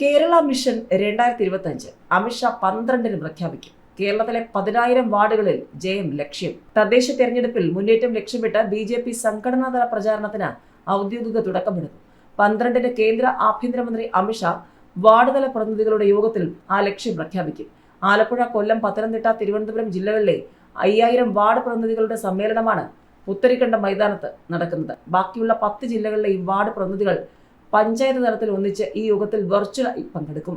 Kerala mission രണ്ടായിരത്തി ഇരുപത്തി അഞ്ച് അമിത്ഷാ പന്ത്രണ്ടിന് പ്രഖ്യാപിക്കും. കേരളത്തിലെ പതിനായിരം വാർഡുകളിൽ ജയം ലക്ഷ്യം. തദ്ദേശ തെരഞ്ഞെടുപ്പിൽ മുന്നേറ്റം ലക്ഷ്യമിട്ട് ബി ജെ പി സംഘടനാതല പ്രചാരണത്തിന് ഔദ്യോഗിക തുടക്കമിടുന്നു. പന്ത്രണ്ടിന് കേന്ദ്ര ആഭ്യന്തരമന്ത്രി അമിത്ഷാ വാർഡ് തല പ്രതിനിധികളുടെ യോഗത്തിൽ ആ ലക്ഷ്യം പ്രഖ്യാപിക്കും. ആലപ്പുഴ കൊല്ലം പത്തനംതിട്ട തിരുവനന്തപുരം ജില്ലകളിലെ അയ്യായിരം വാർഡ് പ്രതിനിധികളുടെ സമ്മേളനമാണ് പുത്തരിക്കണ്ട മൈതാനത്ത് നടക്കുന്നത്. ബാക്കിയുള്ള പത്ത് ജില്ലകളിലെ ഈ വാർഡ് പ്രതിനിധികൾ പഞ്ചായത്ത് തലത്തിൽ ഒന്നിച്ച് ഈ യോഗത്തിൽ വെർച്വലായി പങ്കെടുക്കും.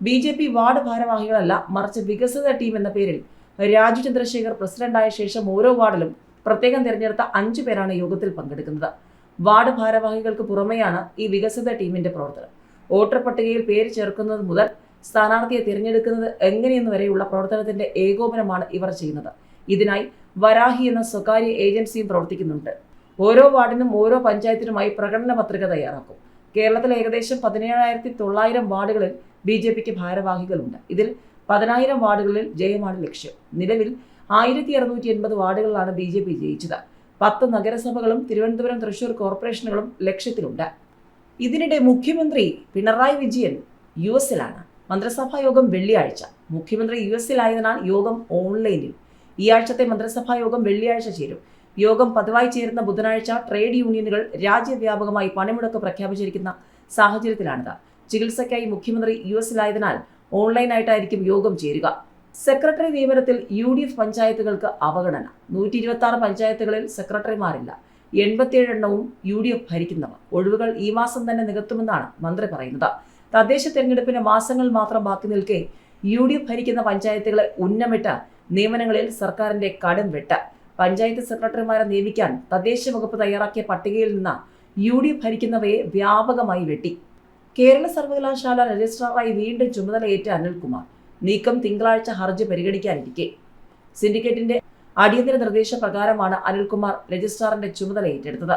ബി ജെ പി വാർഡ് ഭാരവാഹികളല്ല മറിച്ച് വികസിത ടീം എന്ന പേരിൽ രാജു ചന്ദ്രശേഖർ പ്രസിഡന്റായ ശേഷം ഓരോ വാർഡിലും പ്രത്യേകം തിരഞ്ഞെടുത്ത അഞ്ചു പേരാണ് യോഗത്തിൽ പങ്കെടുക്കുന്നത്. വാർഡ് ഭാരവാഹികൾക്ക് പുറമെയാണ് ഈ വികസിത ടീമിന്റെ പ്രവർത്തനം. വോട്ടർ പട്ടികയിൽ പേര് ചേർക്കുന്നത് മുതൽ സ്ഥാനാർത്ഥിയെ തിരഞ്ഞെടുക്കുന്നത് എങ്ങനെയെന്ന് വരെയുള്ള പ്രവർത്തനത്തിന്റെ ഏകോപനമാണ് ഇവർ ചെയ്യുന്നത്. ഇതിനായി വരാഹി എന്ന സ്വകാര്യ ഏജൻസിയും പ്രവർത്തിക്കുന്നുണ്ട്. ഓരോ വാർഡിനും ഓരോ പഞ്ചായത്തിനുമായി പ്രകടന പത്രിക തയ്യാറാക്കും. കേരളത്തിൽ ഏകദേശം പതിനേഴായിരത്തി തൊള്ളായിരം വാർഡുകളിൽ ബി ജെ പിക്ക് ഭാരവാഹികളുണ്ട്. ഇതിൽ പതിനായിരം വാർഡുകളിൽ ജയമാണ് ലക്ഷ്യം. നിലവിൽ ആയിരത്തി അറുന്നൂറ്റി എൺപത് വാർഡുകളിലാണ് ബി ജെ പി ജയിച്ചത്. പത്ത് നഗരസഭകളും തിരുവനന്തപുരം തൃശൂർ കോർപ്പറേഷനുകളും ലക്ഷ്യത്തിലുണ്ട്. ഇതിനിടെ മുഖ്യമന്ത്രി പിണറായി വിജയൻ യു എസിലാണ്. മന്ത്രിസഭാ യോഗം വെള്ളിയാഴ്ച. മുഖ്യമന്ത്രി യു എസിലായതിനാൽ യോഗം ഓൺലൈനിൽ. ഈ ആഴ്ചത്തെ മന്ത്രിസഭാ യോഗം വെള്ളിയാഴ്ച ചേരും. യോഗം പതിവായി ചേരുന്ന ബുധനാഴ്ച ട്രേഡ് യൂണിയനുകൾ രാജ്യവ്യാപകമായി പണിമുടക്ക് പ്രഖ്യാപിച്ചിരിക്കുന്ന സാഹചര്യത്തിലാണിത്. ചികിത്സയ്ക്കായി മുഖ്യമന്ത്രി യു എസിലായതിനാൽ ഓൺലൈനായിട്ടായിരിക്കും യോഗം ചേരുക. സെക്രട്ടറി നിയമനത്തിൽ യു ഡി എഫ് പഞ്ചായത്തുകൾക്ക് അവഗണന. നൂറ്റി ഇരുപത്തി ആറ് പഞ്ചായത്തുകളിൽ സെക്രട്ടറിമാരില്ല. എൺപത്തിയേഴ് എണ്ണവും യു ഡി എഫ് ഭരിക്കുന്നവർ. ഒഴിവുകൾ ഈ മാസം തന്നെ നികത്തുമെന്നാണ് മന്ത്രി പറയുന്നത്. തദ്ദേശ തെരഞ്ഞെടുപ്പിന് മാസങ്ങൾ മാത്രം ബാക്കി നിൽക്കെ യു ഡി എഫ് ഭരിക്കുന്ന പഞ്ചായത്തുകളെ ഉന്നമിട്ട് നിയമനങ്ങളിൽ സർക്കാരിന്റെ കടും വെട്ട്. പഞ്ചായത്ത് സെക്രട്ടറിമാരെ നിയമിക്കാൻ തദ്ദേശ വകുപ്പ് തയ്യാറാക്കിയ പട്ടികയിൽ നിന്ന് യു ഡി ഭരിക്കുന്നവയെ വ്യാപകമായി വെട്ടി. കേരള സർവകലാശാല രജിസ്ട്രാറായി വീണ്ടും ചുമതലയേറ്റ അനിൽകുമാർ. നീക്കം തിങ്കളാഴ്ച ഹർജി പരിഗണിക്കാനിരിക്കെ. സിൻഡിക്കേറ്റിന്റെ അടിയന്തര നിർദ്ദേശപ്രകാരമാണ് അനിൽകുമാർ രജിസ്ട്രാറിന്റെ ചുമതല ഏറ്റെടുത്തത്.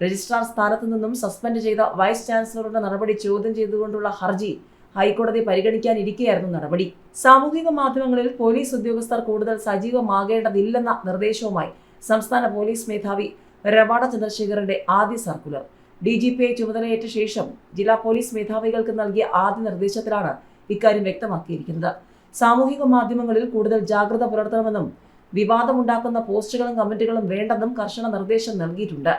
രജിസ്ട്രാർ സ്ഥാനത്തു നിന്നും സസ്പെൻഡ് ചെയ്ത വൈസ് ചാൻസലറുടെ നടപടി ചോദ്യം ചെയ്തുകൊണ്ടുള്ള ഹർജി ഹൈക്കോടതി പരിഗണിക്കാനിരിക്കെയായിരുന്നു നടപടി. സാമൂഹിക മാധ്യമങ്ങളിൽ പോലീസ് ഉദ്യോഗസ്ഥർ കൂടുതൽ സജീവമാകേണ്ടതില്ലെന്ന നിർദ്ദേശവുമായി സംസ്ഥാന പോലീസ് മേധാവി രവാഡ ചന്ദ്രശേഖരന്റെ ആദ്യ സർക്കുലർ. ഡി ജി പി ഐ ചുമതലയേറ്റ ശേഷം ജില്ലാ പോലീസ് മേധാവികൾക്ക് നൽകിയ ആദ്യ നിർദ്ദേശത്തിലാണ് ഇക്കാര്യം വ്യക്തമാക്കിയിരിക്കുന്നത്. സാമൂഹിക മാധ്യമങ്ങളിൽ കൂടുതൽ ജാഗ്രത പുലർത്തണമെന്നും വിവാദമുണ്ടാക്കുന്ന പോസ്റ്റുകളും കമന്റുകളും വേണ്ടെന്നും കർശന നിർദ്ദേശം നൽകിയിട്ടുണ്ട്.